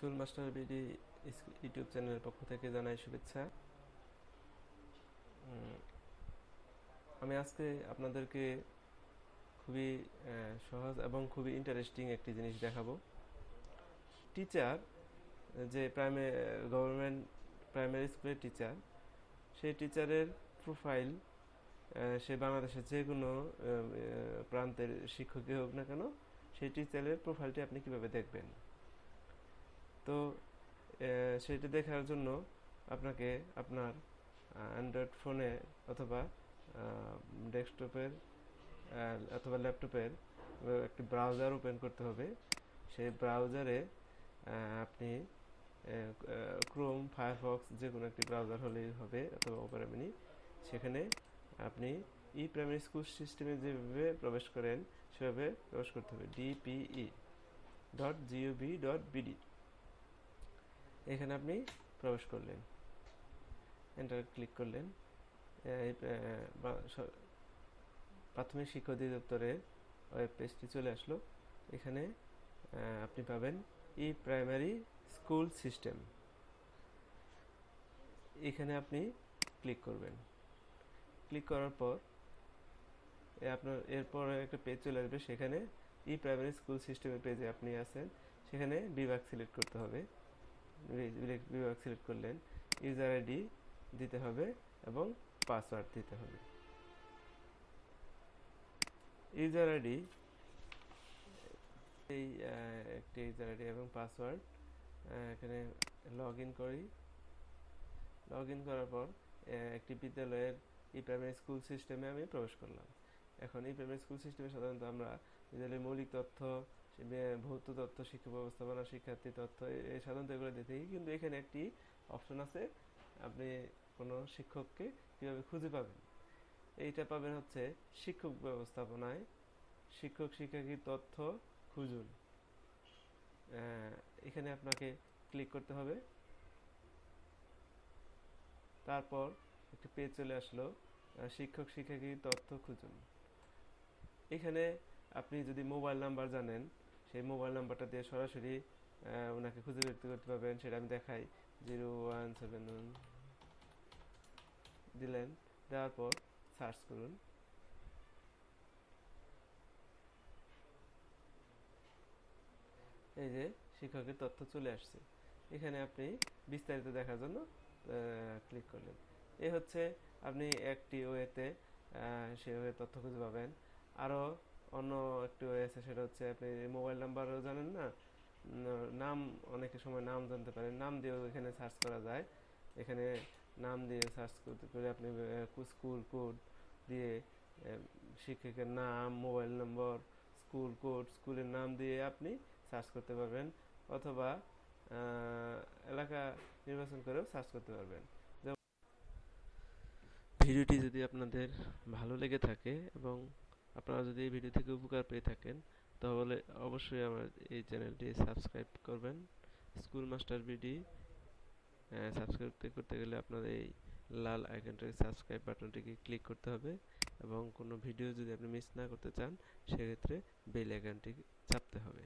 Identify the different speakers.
Speaker 1: School master BD YouTube চ্যানেলের পক্ষ থেকে জানাই শুভেচ্ছা। আমি আজকে আপনাদেরকে খুবই সহজ এবং খুবই ইন্টারেস্টিং একটি জিনিস দেখাবো। টিচার যে প্রাইমারি গভর্নমেন্ট প্রাইমারি স্কুলের টিচার সেই টিচারের প্রোফাইল সে বাংলাদেশের যে কোনো প্রান্তের শিক্ষকই হোক না কেন, সেই টিচারের প্রোফাইলটি আপনি কীভাবে দেখবেন? তো সেটি দেখার জন্য আপনাকে আপনার অ্যান্ড্রয়েড ফোনে অথবা ডেস্কটপের অথবা ল্যাপটপের একটি ব্রাউজার ওপেন করতে হবে। সেই ব্রাউজারে আপনি ক্রোম ফায়ারফক্স যে কোনো একটি ব্রাউজার হলেই হবে অথবা ওপেরা মিনি সেখানে আপনি ই প্রাইমারি স্কুল সিস্টেমে যেভাবে প্রবেশ করেন, সেভাবে প্রবেশ করতে হবে। DPE dot GOV dot BD এখানে আপনি প্রবেশ করলেন। এন্টার ক্লিক করলেন। প্রাথমিক শিক্ষা অধিদপ্তরের ওয়েব পেজটি চলে আসলো। এখানে আপনি পাবেন ই প্রাইমারি স্কুল সিস্টেম এখানে আপনি ক্লিক করবেন। ক্লিক করার পর আপনার, এরপর একটা পেজ চলে আসবে। সেখানে ই প্রাইমারি স্কুল সিস্টেমের পেজে আপনি আছেন। সেখানে বিভাগ সিলেক্ট করতে হবে। বিভাগ সিলেক্ট করলেন ইউজার আইডি দিতে হবে এবং পাসওয়ার্ড দিতে হবে। ইউজার আইডি এই একটি ইউজার আইডি এবং পাসওয়ার্ড এখানে লগ ইন করি। লগ ইন করার পর একটি বিদ্যালয়ের ই প্রাইমারি স্কুল সিস্টেমে আমি প্রবেশ করলাম। এখন ই প্রাইমারি স্কুল সিস্টেমে সাধারণত আমরা বিদ্যালয়ের মৌলিক তথ্য ভৌত তথ্য শিক্ষা ব্যবস্থাপনা শিক্ষার্থী তথ্য এ- এ সাধারণত এগুলো দিতে থাকি কিন্তু এখানে একটি অপশন আছে, আপনি কোনো শিক্ষককে কীভাবে খুঁজে পাবেন? এইটা পাবেন হচ্ছে শিক্ষক ব্যবস্থাপনায় শিক্ষক শিক্ষার্থীর তথ্য খুঁজুন। এখানে আপনাকে ক্লিক করতে হবে। তারপর একটি পেজ চলে আসলো শিক্ষক শিক্ষার্থীর তথ্য খুঁজুন। এখানে আপনি যদি মোবাইল নাম্বার জানেন সেই মোবাইল নাম্বারটা দিয়ে সরাসরি ওনাকে খুঁজে বের করতে পারবেন। সেটা আমি দেখাই। Zero one seven one. দিলেন। দেওয়ার পর সার্চ করুন। এই যে শিক্ষকের তথ্য চলে আসছে। এখানে আপনি বিস্তারিত দেখার জন্য ক্লিক করলেন। এই হচ্ছে আপনি একটি ওয়েতে সেভাবে তথ্য খুঁজে পাবেন। আরও অন্য একটি ওয়ে আছে, সেটা হচ্ছে আপনি মোবাইল নাম্বারও জানেন না? নাম অনেকের সময় নাম জানতে পারেন। নাম দিয়েও এখানে সার্চ করা যায়। এখানে নাম দিয়ে সার্চ করতে করে আপনি স্কুল কোড দিয়ে শিক্ষকের নাম মোবাইল নম্বর স্কুল কোড স্কুলের নাম দিয়ে আপনি সার্চ করতে পারবেন। অথবা এলাকা নির্বাচন করেও সার্চ করতে পারবেন। ভিডিওটি যদি আপনাদের ভালো লেগে থাকে এবং আপনারা যদি এই ভিডিও থেকে উপকার পেয়ে থাকেন, তাহলে অবশ্যই আমার এই চ্যানেলটি সাবস্ক্রাইব করবেন। স্কুল মাস্টার বিডি সাবস্ক্রাইব করতে গেলে আপনার এই লাল আইকনটাকে সাবস্ক্রাইব বাটনটিকে ক্লিক করতে হবে এবং কোনো ভিডিও যদি আপনি মিস না করতে চান, সেক্ষেত্রে বেল আইকনটি চাপতে হবে।